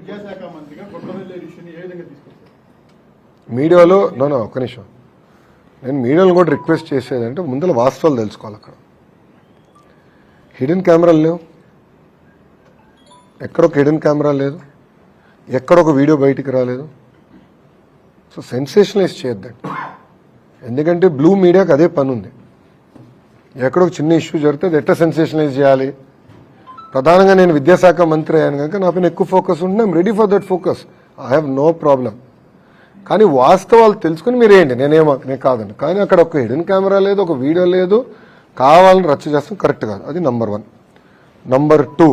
విద్యాశాఖ మంత్రిగా గొప్పవెల్లి ఇష్యూని ఏ విధంగా తీసుకొచ్చారు? మీడియాలో నో ఒక ఒక్క నిమిషం. నేను మీడియాలో కూడా రిక్వెస్ట్ చేసేదంటే ముందర వాస్తవాలు తెలుసుకోవాలి అక్కడ. హిడెన్ కెమెరాలు లేవు. ఎక్కడొక హిడెన్ కెమెరా లేదు. ఎక్కడొక వీడియో బయటికి రాలేదు. సో సెన్సేషనలైజ్ చేయొద్దండి. ఎందుకంటే బ్లూ మీడియాకి అదే పని ఉంది. ఎక్కడొక చిన్న ఇష్యూ జరిగితే అది ఎట్లా సెన్సేషనలైజ్ చేయాలి? ప్రధానంగా నేను విద్యాశాఖ మంత్రి అయ్యాను కనుక నా పైన ఎక్కువ ఫోకస్ ఉంటుంది I'm ready for that focus I have no problem కానీ వాస్తవాలు తెలుసుకుని మీరు వేయండి నేనేమో నేను కాదండి. కానీ అక్కడ ఒక హిడెన్ కెమెరా లేదు ఒక వీడియో లేదు. కావాలని రచ్చ చేస్తాం కరెక్ట్ కాదు. అది నంబర్ వన్ నంబర్ టూ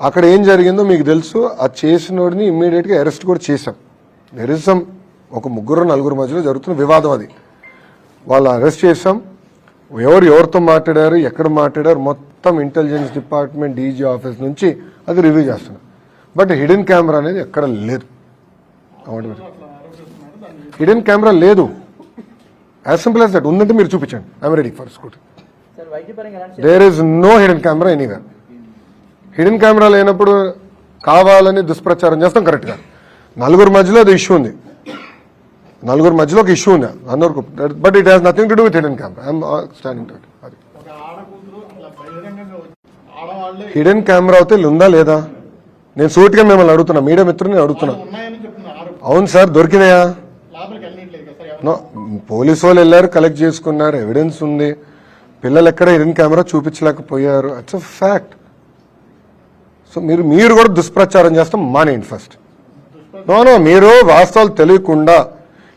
అక్కడ ఏం జరిగిందో మీకు తెలుసు. ఆ చేసినోడిని ఇమ్మీడియట్గా అరెస్ట్ కూడా చేశాం. దెర్ ఇస్ సమ్ ఒక ముగ్గురు నలుగురు మధ్యలో జరుగుతున్న వివాదం అది. వాళ్ళు అరెస్ట్ చేశాం. ఎవరు ఎవరితో మాట్లాడారు ఎక్కడ మాట్లాడారు మొత్తం ఇంటెలిజెన్స్ డిపార్ట్మెంట్ డీజీ ఆఫీస్ నుంచి అది రివ్యూ చేస్తున్నాం. బట్ హిడెన్ కెమెరా అనేది ఎక్కడ లేదు. హిడెన్ కెమెరా లేదు. యాజ్ సింపుల్ యాజ్ దట్ ఉందంటే మీరు చూపించండి. I'm ready for scoot there is no hidden camera anywhere hidden camera లేనప్పుడు కావాలని దుష్ప్రచారం చేస్తాం కరెక్ట్గా నలుగురు మధ్యలో అది ఇష్యూ ఉంది. నలుగురు మధ్యలో ఒక ఇష్యూ ఉంది. అందరికి but it has nothing to do with hidden camera I'm standing to అది హిడెన్ కెమెరా అయితే ఉందా లేదా? నేను సూటిగా మిమ్మల్ని అడుగుతున్నా మీడియా మిత్రుని అడుగుతున్నా. అవును సార్ దొరికినాయా? పోలీసు వాళ్ళు వెళ్ళారు కలెక్ట్ చేసుకున్నారు ఎవిడెన్స్ ఉంది. పిల్లలు ఎక్కడ హిడెన్ కెమెరా చూపించలేకపోయారు. ఇట్స్ అ ఫ్యాక్ట్ సో మీరు మీరు కూడా దుష్ప్రచారం చేస్తాం మానేయండి ఫస్ట్ నో నో మీరు వాస్తవాలు తెలియకుండా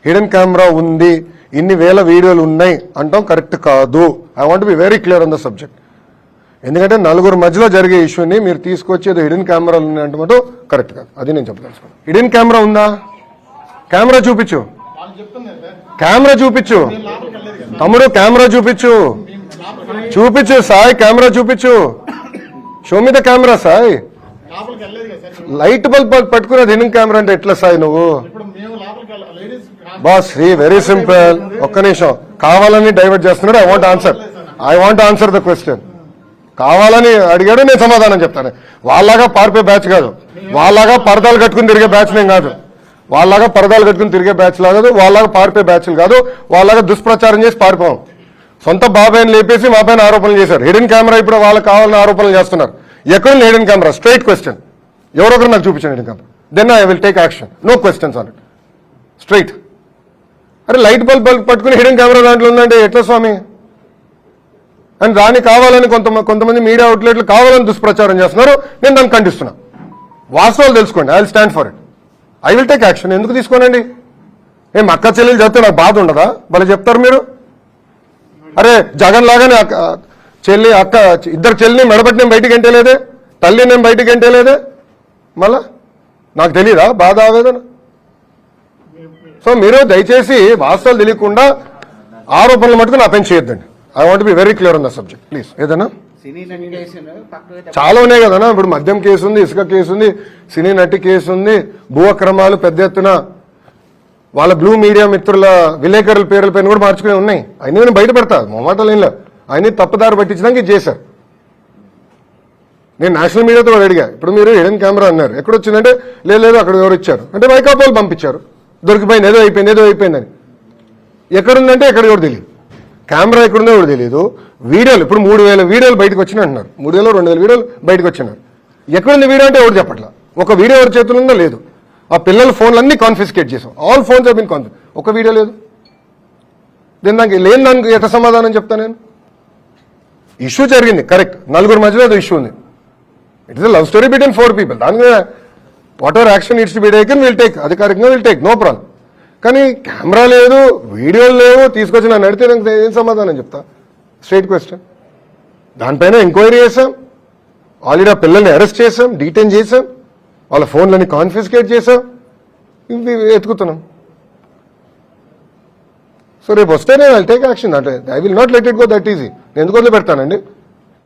హిడెన్ కెమెరా ఉంది ఇన్ని వేల వీడియోలు ఉన్నాయి అంటాం కరెక్ట్ కాదు. I want be very clear on the subject ఎందుకంటే నలుగురు మధ్యలో జరిగే ఇష్యూని మీరు తీసుకొచ్చేది హిడెన్ కెమెరాలు ఉన్నాయి అంటే కరెక్ట్ కాదు. అది నేను చెప్పదలుచుకున్నాను హిడెన్ కెమెరా ఉందా? కెమెరా చూపించు. కెమెరా చూపించు. తమ్ముడు కెమెరా చూపించు. చూపించు సాయి కెమెరా చూపించు. షో మీద కెమెరా సాయి. లైట్ బల్బ్ పట్టుకునేది హిడెన్ కెమెరా అంటే ఎట్లా సాయి నువ్వు? Boss Shri very simple. ఒక్క నిమిషం. కావాలని డైవర్ట్ చేస్తున్నాడు. I want answer. I want answer the question. కావాలని అడిగాడు నేను సమాధానం చెప్తాను. వాళ్ళలాగా పారిపోయే బ్యాచ్ కాదు. వాళ్ళలాగా పరదాలు కట్టుకుని తిరిగే బ్యాచ్ నేను కాదు. వాళ్ళలాగా పరదాలు కట్టుకుని తిరిగే బ్యాచ్ కాదు వాళ్ళలాగా పారిపోయే బ్యాచ్లు కాదు వాళ్ళలాగా దుష్ప్రచారం చేసి పారిపోం సొంత బాబాయ్ని లేపేసి మా పైన ఆరోపణలు చేశారు. హిడెన్ కెమెరా ఇప్పుడు వాళ్ళకి కావాలని ఆరోపణలు చేస్తున్నారు. ఎక్కడ హిడెన్ కెమెరా? Straight question. ఎవరొకరు నాకు చూపించండి hidden camera. Then I will take action no questions on it straight అరే లైట్ బల్బ్ బల్బ్ పట్టుకుని హిడెన్ కెమెరా దాంట్లో ఉందంటే ఎట్లా స్వామి? అని దాన్ని కావాలని కొంత కొంతమంది మీడియా అవుట్లెట్లు కావాలని దుష్ప్రచారం చేస్తున్నారు. నేను దాన్ని ఖండిస్తున్నా. వాస్తవాలు తెలుసుకోండి. I will stand for it. I will take action. ఎందుకు తీసుకోనండి? ఏం అక్క చెల్లెలు చెప్తే నాకు బాధ ఉండదా? భలే చెప్తారు మీరు. అరే జగన్ లాగానే అక్క చెల్లి అక్క ఇద్దరు చెల్లిని మెడబట్టి నేను బయటికి ఎంటలేదే? తల్లి నేను బయటికి ఎంటలేదే? మళ్ళా? నాకు తెలియదా బాధ ఆవేదన? సో మీరు దయచేసి వాస్తవాలు తెలియకుండా ఆరోపణలు మటుకు నా పైన చేయొద్దండి. I want be very clear on the subject please ఏదైనా? చాలా ఉన్నాయి కదనా ఇప్పుడు మద్యం కేసు ఉంది ఇసుక కేసు ఉంది సినీ నటి కేసు ఉంది భూ అక్రమాలు పెద్ద ఎత్తున వాళ్ళ బ్లూ మీడియా మిత్రుల విలేకరుల పేర్ల పైన కూడా మార్చుకుని ఉన్నాయి. అయినా నేను బయట పెడతా మొమాటలు ఏం లేవు ఆయన తప్పుదారి పట్టించడానికి చేశారు నేను నేషనల్ మీడియాతో కూడా అడిగా. ఇప్పుడు మీరు హిడెన్ కెమెరా అన్నారు. ఎక్కడ వచ్చిందంటే లేదు లేదు అక్కడ ఎవరు ఇచ్చారు. అంటే వైకాపాలు పంపించారు. దొరికిపోయింది ఏదో అయిపోయింది ఏదో అయిపోయిందని. ఎక్కడుందంటే ఎక్కడ ఎవరు తెలియదు. కెమెరా ఎక్కడుందో కూడా తెలియదు వీడియోలు ఇప్పుడు మూడు వేల వీడియోలు బయటకు వచ్చినాయి అంటున్నారు. మూడు వేలు రెండు వేల వీడియోలు బయటకు వచ్చినారు ఎక్కడుంది వీడియో అంటే ఎవరు చెప్పట్లా? ఒక వీడియో ఎవరి చేతులు ఉందో లేదు. ఆ పిల్లల ఫోన్లు అన్ని కాన్ఫిస్కేట్ చేసాం ఆల్ ఫోన్స్ బిన్ కాన్ఫి ఒక వీడియో లేదు. దీని దానికి లేని దానికి ఎట్లా సమాధానం చెప్తా నేను? ఇష్యూ జరిగింది కరెక్ట్ నలుగురు మధ్యలో ఏదో ఇష్యూ ఉంది. It is love story between four people దాని whatever action it's be taken will take అధికారికంగా విల్ టేక్ నో ప్రాబ్లం కానీ కెమెరా లేదు వీడియోలు లేవు తీసుకొచ్చి నన్ను అడిగితే నాకు ఏం సమాధానం చెప్తా? స్ట్రైట్ క్వశ్చన్ దానిపైన ఎంక్వైరీ చేశాం. ఆల్రెడీ ఆ పిల్లల్ని అరెస్ట్ చేసాం డీటైన్ చేసాం వాళ్ళ ఫోన్లని కాన్ఫిస్కేట్ చేసాం ఇవి ఎత్తుకుతున్నాం సో రేపు వస్తే నేను ఐ టేక్ యాక్షన్ అంటే I will not let it go that easy నేను ఎందుకు వదిలిపెడతానండి?